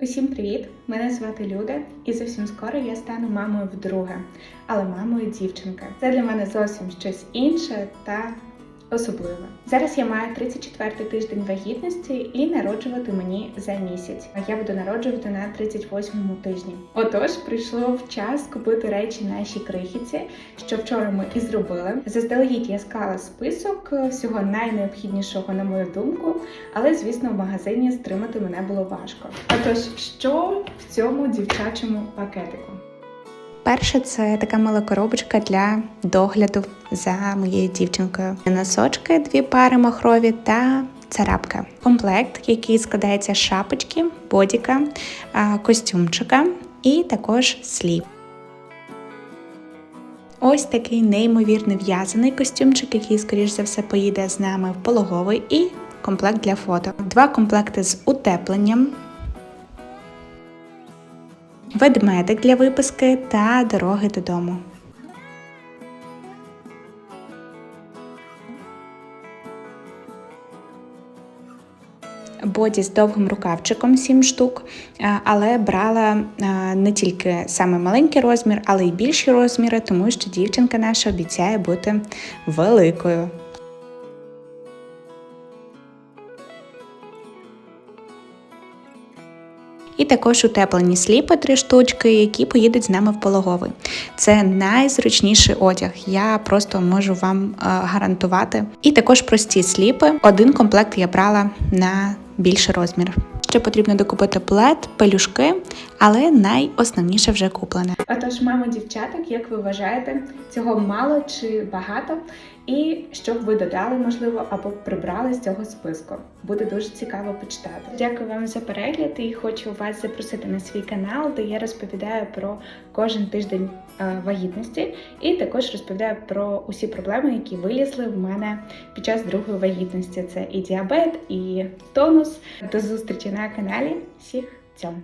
Усім привіт! Мене звати Люда, і зовсім скоро я стану мамою вдруге, але мамою дівчинки. Це для мене зовсім щось інше та особливе. Зараз я маю 34-й тиждень вагітності і народжувати мені за місяць. А я буду народжувати на 38-му тижні. Отож, прийшов час купити речі нашій крихітці, що вчора ми і зробили. Заздалегідь я склала список е, всього найнеобхіднішого, на мою думку, але звісно, в магазині стримати мене було важко. Отож, що в цьому дівчачому пакетику? Перше, це така мила коробочка для догляду за моєю дівчинкою. Носочки, дві пари махрові та царапка. Комплект, який складається з шапочки, бодіка, костюмчика і також слів. Ось такий неймовірно в'язаний костюмчик, який, скоріш за все, поїде з нами в пологовий, і комплект для фото. Два комплекти з утепленням, ведмедик для виписки та дороги додому. Боді з довгим рукавчиком 7 штук, е, але брала е, не тільки саме маленький розмір, але й більші розміри, тому що дівчинка наша обіцяє бути великою. І також утеплені сліпи три штучки, які поїдуть з нами в пологовий. Це найзручніший одяг. Я просто можу вам е, гарантувати. І також прості сліпи. Один комплект я брала на більший розмір. Ще потрібно докупити плед, пелюшки, але найосновніше вже куплене. Отож, мамо дівчаток, як ви вважаєте, цього мало чи багато? І що б ви додали, можливо, або прибрали з цього списку? Буде дуже цікаво почитати. Дякую вам за перегляд і хочу вас запросити на свій канал, де я розповідаю про кожен тиждень е, вагітності, і також розповідаю про усі проблеми, які вилізли в мене під час другої вагітності. Це і діабет, і тонус. До зустрічі на каналі. Всіх цьому!